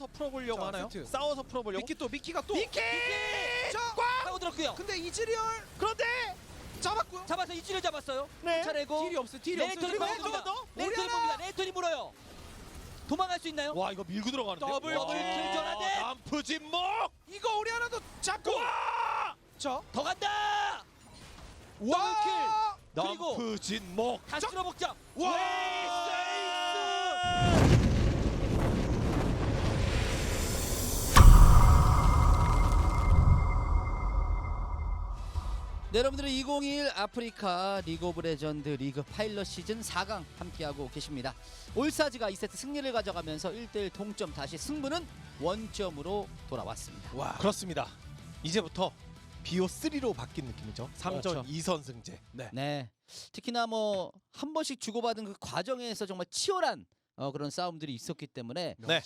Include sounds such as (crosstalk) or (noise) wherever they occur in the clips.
싸워서 풀어보려고 자, 하나요? 세트. 싸워서 풀어보려고. 미키 또 미키가 또 미키! 자, 하고 들었고요. 근데 이즈리얼 그런데 잡았고요. 잡아서 이치를 잡았어요. 네. 차례고 딜이 없어. 딜이 없어. 레이턴이 그리고 물어봅니다. 한번 더. 레이턴이 오리아나. 봅니다. 레이턴이 물어요. 도망갈 수 있나요? 와 이거 밀고 들어가는데. 더블 와, 킬 전환대. 남프 진목. 이거 우리 하나도 잡고. 자, 더 간다. 와. 그리고 남프 진목. 다시 들어먹자. 와. 네, 여러분들은 2021 아프리카 리그 오브 레전드 리그 파일럿 시즌 4강 함께하고 계십니다. 올사즈가 2세트 승리를 가져가면서 1대1 동점 다시 승부는 원점으로 돌아왔습니다. 와 그렇습니다. 이제부터 BO 3로 바뀐 느낌이죠. 3전 그렇죠. 2선 승제. 네. 네. 특히나 뭐 한 번씩 주고받은 그 과정에서 정말 치열한 어, 그런 싸움들이 있었기 때문에 네.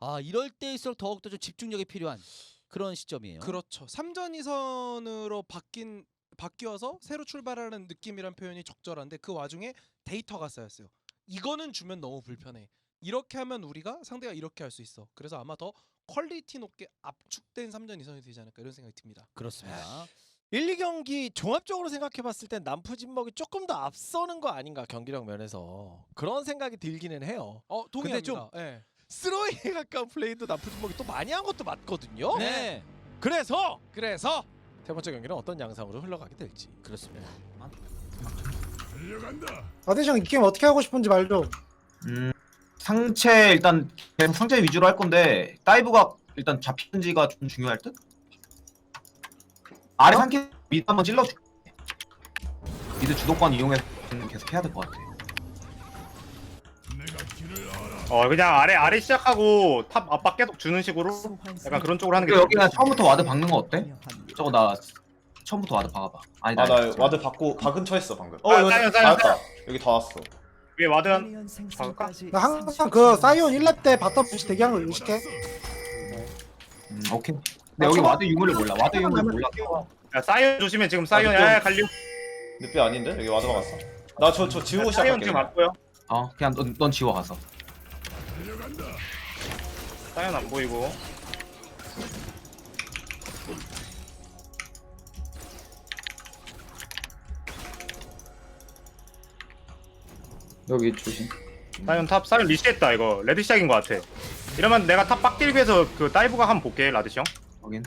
아 이럴 때일수록 더욱더 좀 집중력이 필요한 그런 시점이에요. 그렇죠. 3전 2선으로 바뀐 바뀌어서 새로 출발하는 느낌이란 표현이 적절한데 그 와중에 데이터가 쌓였어요. 이거는 주면 너무 불편해. 이렇게 하면 우리가 상대가 이렇게 할 수 있어. 그래서 아마 더 퀄리티 높게 압축된 3전 2선이 되지 않을까 이런 생각이 듭니다. 그렇습니다. 1, 2경기 종합적으로 생각해 봤을 땐 남프 진목이 조금 더 앞서는 거 아닌가 경기력 면에서 그런 생각이 들기는 해요. 어, 근데 동의합니다. 예. 스로이에 가까운 플레이도 남프 진목이 또 많이 한 것도 맞거든요. 네. 그래서 그래서 세 번째 경기는 어떤 양상으로 흘러가게 될지. 그렇습니다. 아대장 이 게임 어떻게 하고 싶은지 말 좀. 음, 상체 일단 계속 상체 위주로 할 건데 다이브가 일단 잡히는지가 좀 중요할 듯. 아래 어? 상체 미드 한번 찔러줄게. 미드 주도권 이용해서 계속 해야 될 것 같아. 어 그냥 아래 아래 시작하고 탑 압박 계속 주는 식으로 약간 그런 쪽으로 하는 게 근데 여기 그냥 처음부터 와드 박는 거 어때? 저거 나 처음부터 와드 박아봐. 아니 아나 와드 받고 가 근처 했어 방금. 어 아, 여기 다 왔다. 여기 다 왔어. 위에 와드 한 박을까? 나 항상 그 사이온 1렙 때 바텀 푸시 대기하는 거 의식해. 음, 오케이. 근데 여기 와드 유물을 몰라. 와드 유물 몰라. 야, 사이언 조심해 지금 사이언 아, 야 갈려 늪이 아닌데 여기 와드 박았어. 나 저 저 지우고 사이언 시작할게. 지금. 맞고요 어, 그냥 넌, 넌 지워 가서. 사이언 안 보이고 여기 조심. 사이언 탑 사이언 리시했다 이거 레드 시작인 것 같아 이러면 내가 탑 빡딜기 위해서 그 다이브가 한번 볼게 라드시 형 확인.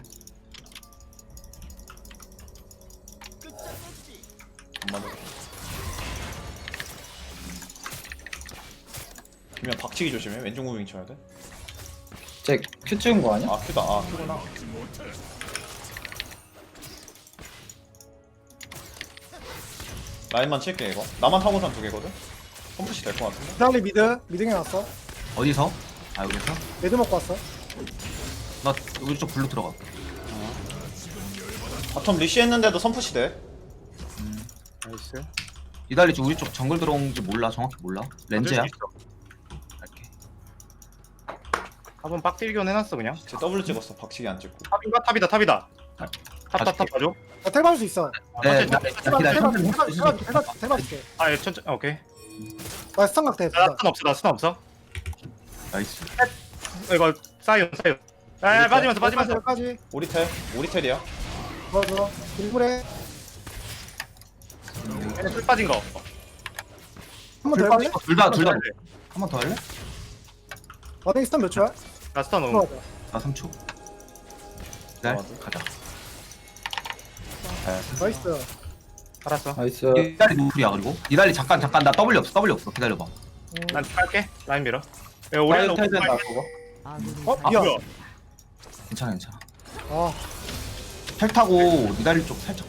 안 맞아. 그러면 박치기 조심해. 왼쪽 무빙 쳐야 돼. 쟤큐 찍은 거 아니야? 아 큐다. 아 큐구나. 라인만 칠게 이거. 나만 타고산 두 개거든. 컴퓨시 될 것 같은데. 이탈리 미드 미드에 왔어. 어디서? 아, 여기서? 매드 먹고 왔어. 나 우리 쪽 블루 들어가. 바텀 리시 했는데도 선푸시 돼. 나이스 이달리 쪽 우리 쪽 정글 들어온 지 몰라. 정확히 몰라. 렌즈야. 탑은 빡딜기원 해놨어 그냥 제 W 찍었어. 박치기 안 찍고. 탑인가? 탑이다 탑이다 탑 탑 탑 봐줘 나 텔 받을 수 있어. 네, 천천히 나. 텔 받- 텔 받- 텔 받- 텔 받을게. 아 예, 천천히 오케이 나 스턴각 돼. 나 스턴 없어 나 스턴 없어 나이스. 어, 이거 사이언 사이언 아 빠지면서 빠지면서 여기까지. 오리텔. 오리텔이야. 좋아 좋아. 일부래 얘네 술 빠진 거 한번 더 해볼래? 둘다 둘 다. 한 번 더 할래? 어디 스턴 몇 초야? 나 스턴 음. 들어가자. 나 3초. 네, 맞아. 가자. 나이스. 알았어 나이스. 이달리 노플이야 그리고. 이달리 잠깐 잠깐 나 W 없어 W 없어 기다려봐. 음. 난 할게 라인 밀어 야 우리 텔 된다 그거. 어아 미안. 뭐야 괜찮아 괜찮아. 아텔 타고 이달리 쪽 살짝.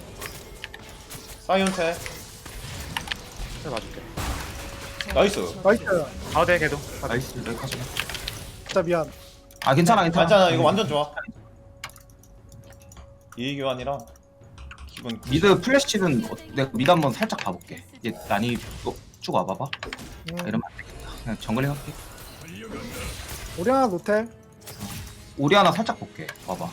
사이언텔. 잘 봐줄게 나이스. 나이스. 가도 돼 걔도 나이스 여기까지. 진짜 미안. 아 괜찮아 괜찮아. 괜찮아. 이거 완전 좋아. 이의 교환이라 기분 미드 플래시는 어, 내가 미드 한번 살짝 봐볼게. 얘 난이 또쭉 와봐봐. 음. 이러면 안 되겠다. 그냥 정글링 할게. 우리 하나 노텔. 우리 하나 살짝 볼게. 봐봐.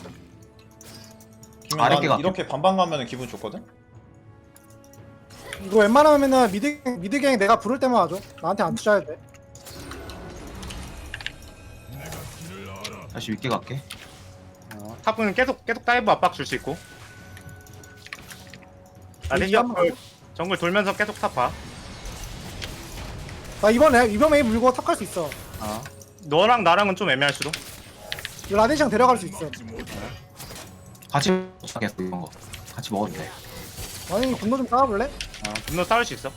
기분 아래 난 깨가 이렇게 반반 가면 기분 좋거든. 이거 웬만하면은 미드 미드갱 내가 부를 때만 와줘. 나한테 안 투자해도 돼. 다시 윗게 갈게. 어, 탑은 계속 계속 다이브 압박 줄 수 있고. 아이 한번 그 정글 돌면서 계속 탑 봐. 나 이번에 이번 웨이 물고 탑 갈 수 있어. 어. 너랑 나랑은 좀 애매할 수도. 이거 라데시랑 데려갈 수 있어. 같이 먹겠어 이런 거. 같이 먹어도 돼. 아니 분노 좀 쌓아볼래? 어, 분노 싸울 수 있어.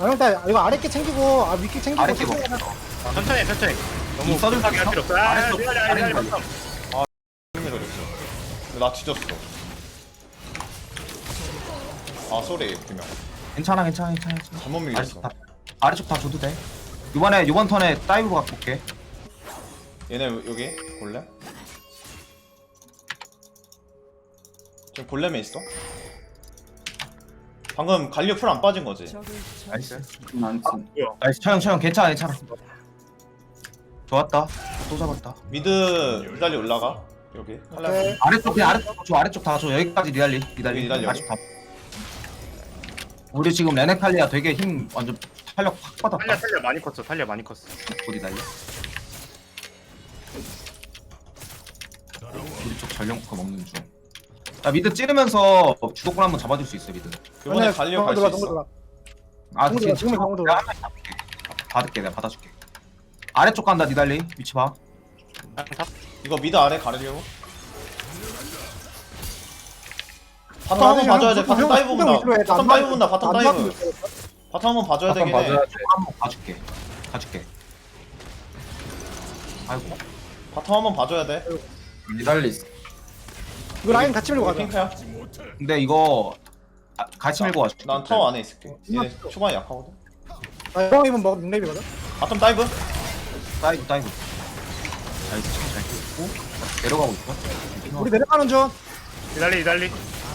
아 일단 이거 아랫게 챙기고 아 윗게 챙기고 아랫게. 하자. 천천히 천천히. 너무 수 급하게 할 있어? 필요 없어. 아, 아래쪽, 미안해, 미안해, 아래쪽. 미안해. 힘이 걸렸어. 근데 나 뒤졌어. 아 쏘리 두명 괜찮아 괜찮아 괜찮아. 괜찮아. 잘못 밀렸어. 아래쪽 다 아래쪽 다 줘도 돼. 이번에 이번 턴에 다이브 갖고 올게. 얘네 여기 골렘? 지금 골렘에 있어? 방금 갈리오 풀안 빠진 거지? 나이스. 뭐야? 나이스 처형 처형 괜찮아 괜찮아. 좋았다. 또 잡았다. 미드 미달리 올라가 여기 오케이. 아래쪽 그냥 아래쪽 줘 아래쪽 다 줘. 여기까지 니달리 니달리. 니달리 아래쪽 다. 우리 지금 레네칼리아 되게 힘 완전 탄력 확 받았다. 탈려 많이 컸어. 탈려 많이 컸어. 어디 달려? 우리 쪽 전령포 먹는 중. 자 미드 찌르면서 주도권 한번 잡아줄 수 있어 미드. 이번에 아니야, 갈리오 갈 정글 수 들어와, 정글 있어 들어와. 아 정글 들어와, 지금 정글 들어와. 한번 잡을게. 받을게 내가 받아줄게. 아래쪽 간다 니달리 위치 봐. 이거 미드 아래 가려고 바텀 아, 한번 봐줘야 돼 바텀 형, 다이브 형 본다. 바텀 안 다이브 본다 바텀 안 다이브 바텀 한 번 봐줘야 한번 되긴 해 봐줘야 돼. 한번 봐줄게. 봐줄게. 아이고 바텀 한 번 봐줘야 돼 니달리 있어. 이거 라인 같이 밀고 가자. 핑크야 근데 이거 아, 같이 밀고 와. 난 타워 안에 있을게 얘네 초반에 약하거든 아 이번 웨이는 먹 링레이거든. 바텀 다이브 다이브 다이브. 나이스 잘 됐고 내려가고 있어. 우리 내려가는 중. 이달리 이달리.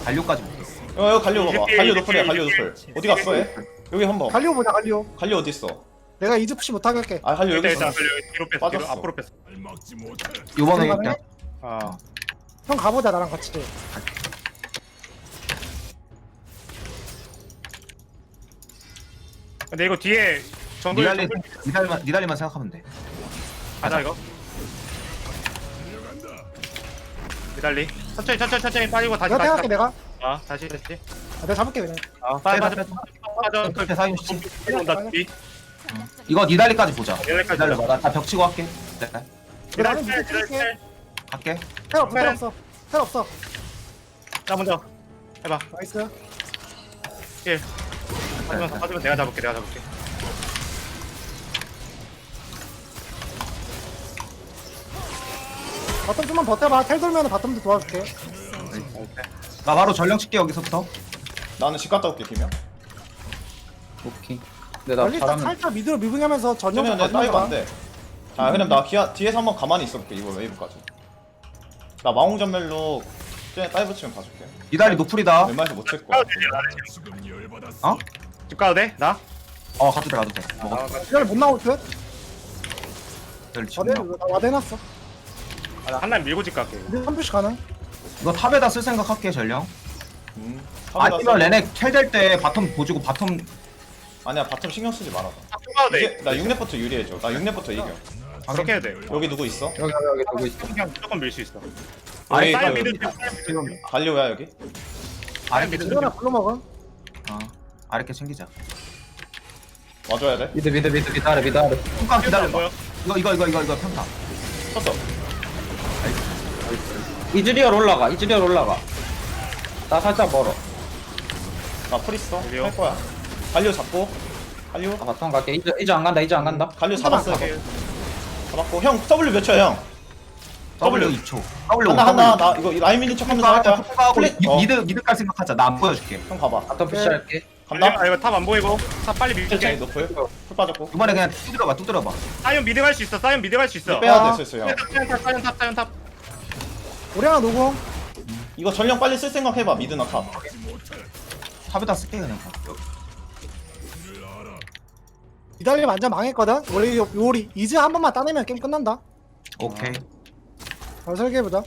달료까지 볼게. 어, 여기 갈리오 봐봐 갈리오 노플이야 갈리오. 노플 어디 갔어 얘? 여기 한 번 갈리오 보자 갈리오. 갈리오 어디 있어? 내가 이즈 푸시 못하게 할게. 아 갈리오 여기 일단 있어 일단 뒤로 뺐어. 뒤로 빠졌어. 앞으로 뺐어. 이번에 중간에? 그냥 아. 형 가보자 나랑 같이. 근데 이거 뒤에 정글 니달리 정글 니달리만 니달리만 생각하면 돼. 가자 이거. 이달리. 천천히 천천히 천천히 빠지고 다시 내가 다시. 생각해 내가. 아 다시 다시. 아, 내가 잡을게 그냥. 아 빠져 빠져 빠져. 끝에 사이온 씨. 온다 뒤. 이거 니달리까지 보자. 니달리까지 기다려봐. 나벽 치고 할게. 네. 나는 이달리. 할게. 갈게. 텔 없어 텔 없어. 텔 없어. 자 먼저 해봐. 나이스. 킬. 빠지면 빠지면 내가 잡을게 내가 잡을게. 바텀 좀만 버텨봐. 텔 돌면 바텀도 도와줄게. 나 바로 전령 칠게 여기서부터. 나는 집 갔다 올게 김영 오케이. 근데 나 빨리 딱 잘하면 살짝 미드로 미빙하면서 전용 그러면 내 다이브 안돼 자 그럼 나 기아, 뒤에서 한번 가만히 있어볼게 이번 웨이브까지 나 마홍전멸로 쟤네 다이브 치면 봐줄게 니달리 노플이다. 웬만해서 못칠 거야 어? 집 가도 돼? 나? 어 가도 돼 가도 돼. 먹어. 이걸 못 나올 듯. 니달리 와대 치면. 와대 놨어. 아, 나 한날 밀고 집 갈게. 한 푸시 가능. 이거 탑에다 쓸 생각할게 전령. 음, 탑에다 아니면 써. 레넥 캘될 때 바텀 보지고 바텀 아니야 바텀 신경 쓰지 말아 집 가도 돼. 이제 나 6렙부터 유리해줘 나 6렙부터 이겨 아, 그렇게 해도 돼. 여기 누구 있어? 여기 여기 여기 있어. 그냥 무조건 밀 수 있어. 아니 사이언 그 미드 사이언 미드. 갈리오야 여기? 아래게 챙기자. 이거나 불러 먹음. 어 아래게 챙기자. 와줘야 돼? 미드 미드 미드 미드 아래 미드 아래. 잠깐. 보여? 이거 이거 이거 이거 이거 평타. 쳤어 이즈리얼 올라가. 이즈리얼 올라가. 나 살짝 멀어. 나 프리스터 갈리오. 할 거야 갈리오 잡고 갈리오 나 바텀 갈게. 이즈 이즈 안 간다. 이즈 안 간다. 갈리오 잡았어 잡았고 형 W 몇 초야 형? W W. 2초. W 하나 하나 나 이거 라인 밀린 척하면서 할 거야 하고 플레이- 어. 미드 미드 깔 생각하자. 나 안 보여줄게. 형 가봐 바텀 푸시 할게. 간다 아 이거 탑 안 보이고 탑 빨리 밀게. 노플 풀 빠졌고 이번에 그냥 두드려봐 두드려봐. 사이언 미드 갈 수 있어. 사이언 미드 갈 수 있어. 빼야 사이언 탑 사이언 탑 사이언 탑. 우리 하나 노공. 이거 전령 빨리 쓸 생각 해봐 미드나 탑 탑에다 쓸게 그냥. 이달리 완전 망했거든. 우리 요- 요리 이즈 한 번만 따내면 게임 끝난다. 오케이. 잘 설계해보자.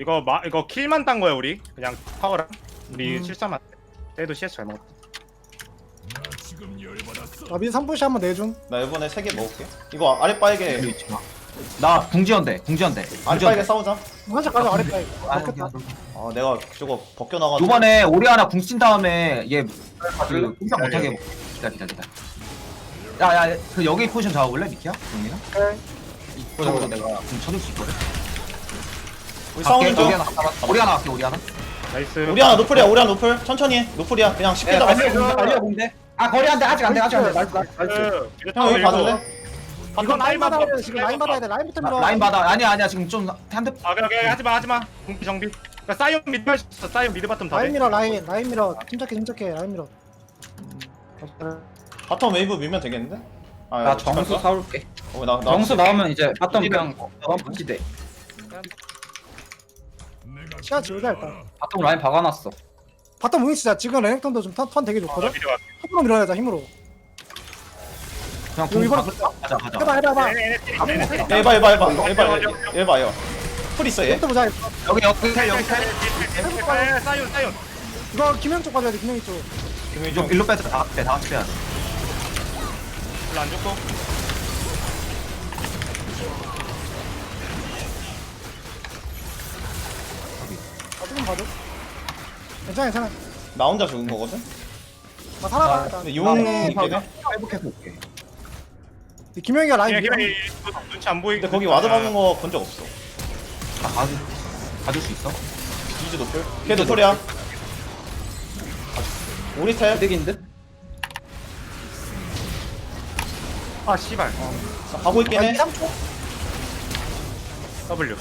이거 마 이거 킬만 딴 거야 우리. 그냥 파워랑 우리 음. 실사만. 때도 CS 잘 먹었다. 아 미드 3푸시 한번 내중 나 이번에 세 개 먹을게 이거 아랫바에게 나 궁지연대 궁지연대 아랫바에게 싸우자 살짝 가자 아랫바에 아, 먹겠다. 아 내가 저거 벗겨나가지고 요번에 오리아나 궁쓴 다음에 얘 그 공격 못하게 해볼게. 기다 기다 기다 야야 그 여기 포지션 잡아볼래 미키야? 용민아? 오케이. 저거 내가 좀 쳐줄 수 있거든 우리 싸우는 중 오리아나 오리아나 갈게 오리아나 나이스 우리 하나 노플이야 우리 하나 노플 천천히 해 노플이야 그냥 쉽게 야, 잡았어 달려 공대, 달려 공대. 아 거리 안 돼, 아직 안 돼, 아직 안 돼. 나이스, 나이스, 나이스. 그, 이거 형 여기 타워 봐줄래? 밀고. 이거 라인 받아야 돼. 지금 라인 받아야 돼 라인부터 밀어 라인 받아 아니야 아니야 지금 좀 한대 아 그래 그래 하지마 하지마 궁피 정비 그러니까 사이언 미드 할수 있어 사이언 미드 바텀 라인 다돼 밀어 라인 라인 밀어 침착해 침착해 라인 밀어 바텀 웨이브 밀면 되겠는데? 아, 나 야, 정수. 사올게. 어, 나, 나 정수 나오면 이제 바텀 그냥 너무 푸시돼. 시간 지우자 일단 바텀 라인 박아놨어. 바텀 우잉 치자 지금 레넥톤도 좀턴 되게 좋거든 미드 와 힘으로 밀어야자 힘으로 그냥 이거 궁 이번에 박을까? 가자 가자 해봐 해봐 해봐. 해봐 해봐 해봐. 해봐 해봐 해봐. 풀 있어 얘? 이것도 보자 여기 여기. 텔 여기 텔 아, 사이언 사이언 이거 김영 쪽 가져야 돼 김영이 쪽. 좀 일로 빼자. 다 같이 빼다 같이 빼야 돼. 별로 안 좋고. 아, 조금 봐줘. 괜찮아 괜찮아. 나 혼자 죽은 거거든? 아 살아봐 일단 근데 용이 나 있긴 해 회복해서 올게 김영이가 라인 그냥 밀어 희망이 눈치 안 보이게 근데 거기 와드 박는 거 본 적 없어. 나 가줄 가줄 수 있어? 이즈 노플? 걔 노플이야. 우리 텔? 이득인 듯? 아 씨발. 나 가고 있긴 해. 3초? W.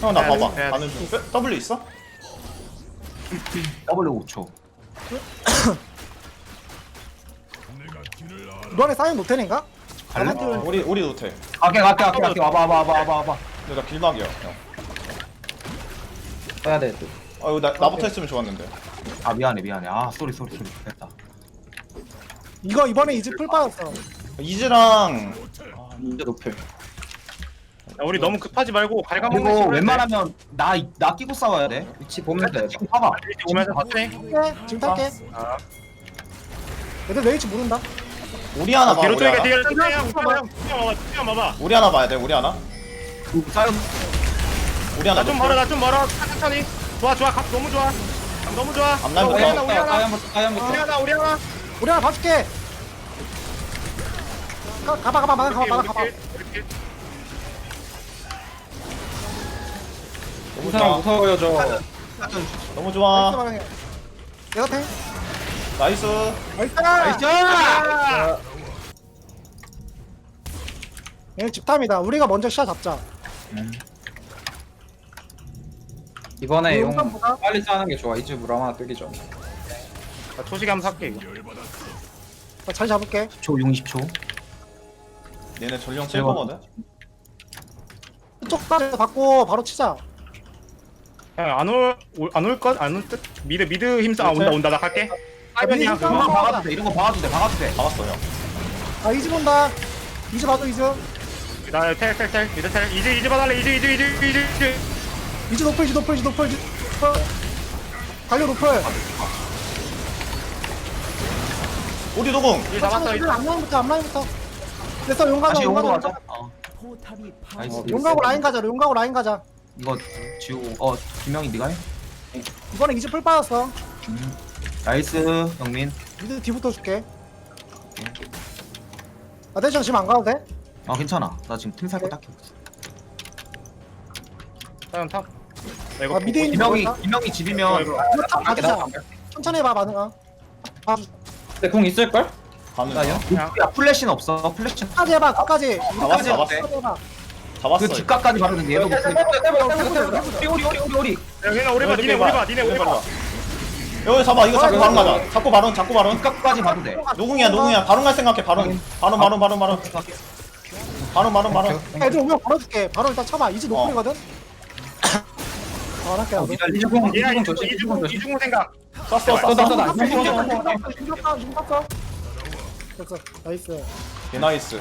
형나 야, 봐봐. 야. 가는 중. 뼈- W 있어? (laughs) W 5초. 이번에 사이언 노텔인가? 갈래? 어, 우리 우리 노텔 갈게 갈게 갈게 갈게 와봐 와봐 와봐 와봐 와봐 근데 나 길막이야 형. 해야 돼. 또. 아 이거 나, 나부터 했으면 좋았는데 아 미안해 미안해 아 쏘리 쏘리 쏘리 됐다 이거 이번에 이즈 풀 빠졌어 이즈랑 이제 노플. 야, 우리 너무 급하지 말고 갈가먹는 그리고 식으로 웬만하면 나 나 끼고 싸워야 돼 위치 보면 돼. 지금 봐봐 오면서 천천히 탈게 지금 탈게 아. 얘들 내 위치 모른다 우리 하나 봐 뒤로 우리 하나. 뒤로 봐봐. 봐봐. 우리 하나 봐야 돼 우리 하나. 그 사연 우리 하나 나좀. 멀어 나 좀 멀어. 천천히. 좋아 좋아. 각 너무 좋아. 각 너무 좋아. 어, 우리? 하나 우리 하나. 우리 하나 우리 하나. 우리 하나 봐줄게. 가, 가봐 가봐 가봐 가봐 가봐. 우리 길, 너무 좋아. 무서워요 저. 너무 나이스 좋아 방향. 내가 탱 나이스. 나이스! 나이스 얘는 집탐이다. 우리가 먼저 시야 잡자. 이번에 용 용감 보자 빨리 싸는 게 좋아. 이제 물 하나 뜨기 전. 나 초식이 한번 살게 이거. 나 자리 잡을게. 초 60초. 얘네 전령 칠 제가- 거거든? 이쪽까지 받고 바로 치자. 안올안올것안올듯? 미드 미드 힘써 아 온다 온다 나 갈게. 미드 힘써. 그거 이런 거 박아도 돼 이런 거 박아도 돼 박아도 돼. 잡았어 형 아 이즈 본다. 이즈 봐줘 이즈 나 텔 텔텔. 미드 텔. 이즈 이즈 봐달래 이즈 이즈 이즈 이즈 이즈 이즈 노플 이즈 노플 이즈 노플. 이즈 노플 달려 노플. 우리 노공. 이즈 잡았어 이즈 앞라인부터 앞라인부터. 됐어 다시 용으로 용가고 가자. 어. 나이스. 어, 용가고 라인 가자 용가고 라인 가자. 이거 지우고 어 김영희 네가 해? 이번에 이즈 풀 빠졌어. 나이스 영민. 미드 뒤부터 줄게. 아 대전 지금 안 가도 돼? 아 괜찮아 나 지금 팀살거 딱히 없어 사이언 탑나 이거 아 미드 있는 김영희 거 김영희 집이면 이거, 이거 탑나 갈게. 천천히 해봐 반응아 아 네, 근데 공 있을 걸? 가는 나요? 중야 플래시는 없어 플래시 끝까지 해봐 끝까지 잡았어 잡았어 해봐 잡았어 그 이거. 뒷각까지 바르는데 얘도 못 우리 우리 우리 우리 우리 야 그냥 우리 봐 니네 우리 봐 니네 우리 봐 여기 잡아 이거 잡고 바로 가자 잡고 바론 잡고 바론 뒷각까지 봐도 돼 노궁이야 노궁이야 바론 갈 생각해 바론 바론 바론 바론 바론 바론 바론 바론 애들 오면 걸어줄게. 바로 일단 쳐봐 이즈 노플이거든? (coughs) 어 할게 나도. 이주공 얘야 이주공 조심. 이중공 조심. 이중공 생각. 쏜다. 지금 땄어. 지금 땄어 됐어 나이스. 개 나이스.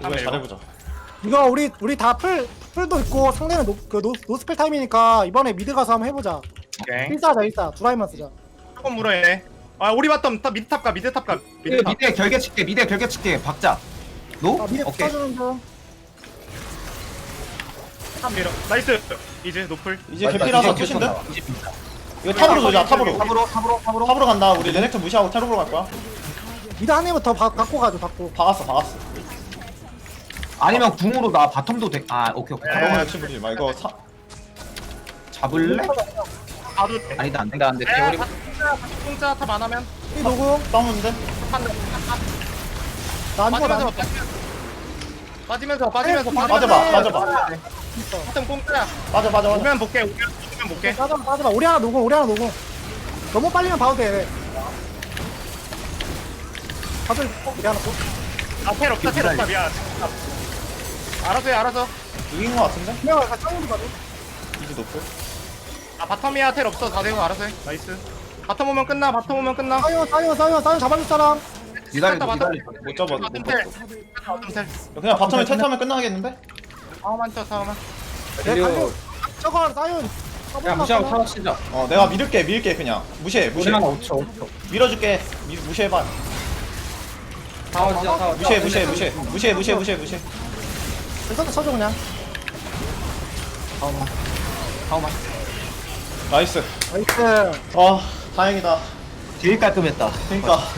이번에. 잘해보자. 이거 우리 우리 다 풀 풀도 있고 상대는 노, 그 노, 노스펠 타임이니까 이번에 미드 가서 한번 해보자. 오케이. 1사 하자 1사 두 라인만 쓰자. 조금 물어 얘네 아 우리 바텀 탑 미드 탑가 미드 탑가. 미드 미드 탑. 미드에 결계 칠게 미드에 결계 칠게 박자 노? 아 미래 오케이. 붙어주는 중탑 밀어. 나이스. 이제 노플. 이제 개피라서 끝인데? 이제 빈다. 이거 탑으로 돌자 탑으로 탑으로. 탑으로 탑으로 탑으로. 간다 우리 레넥터 무시하고 탑으로 갈 거야. 미드 한 입부터 바, 갖고 가죠 갖고 박았어 박았어. 아니면 궁으로 나 바텀도 돼 아 오케이 오케이. 너무 탑으로 욕심 부리지 마. 이거 사... 잡을래? 가도 돼. 아니다 안돼. 근데 근데 야, 우리 공짜 탑 안 하면. 이 누구? 싸우는데? 죽어 빠지면서 나 빠지면서 빠지면서 빠져봐 빠져봐. 바텀 공짜야. 빠져 빠져 빠져. 오면 볼게 오면 오면 볼게. 빠져봐 빠져봐. 우리 하나 누구 우리 하나 누구 너무 빨리면 봐도 돼. 다들 어, 우리 하나 또. 아텔 없다 텔 없다 미안. 알아서 해 알아서. 이긴 거 같은데? 내가 같이 싸우는 거 봐도. 이제 높고 아 바텀이야. 텔 없어. 다 되고 알아서 해. 나이스. 바텀 오면 끝나 바텀 오면 끝나. 싸요 싸요 싸요 싸요 잡아줄 사람 기다려 기다려 못 잡아 못 바텀 텔 잡아. 바텀 텔 그냥 바텀에 텔 타면 끝나겠는데? 사우만 쳐 사우만 내 딜리오 갈려. 저거 싸요 야 무시하고 타워 치자 어 내가 밀을게 밀게 그냥. 무시해 무시해. 우리나라 5초 5초 밀어줄게. 미, 무시해봐. 타워 치자 타워 무시해 무시해 무시해. 무시해 무시해 무시해 무시해. 일단 쳐줘 그냥. 나이스. 나이스. 아 다행이다. 제일 깔끔했다. 그니까 (laughs)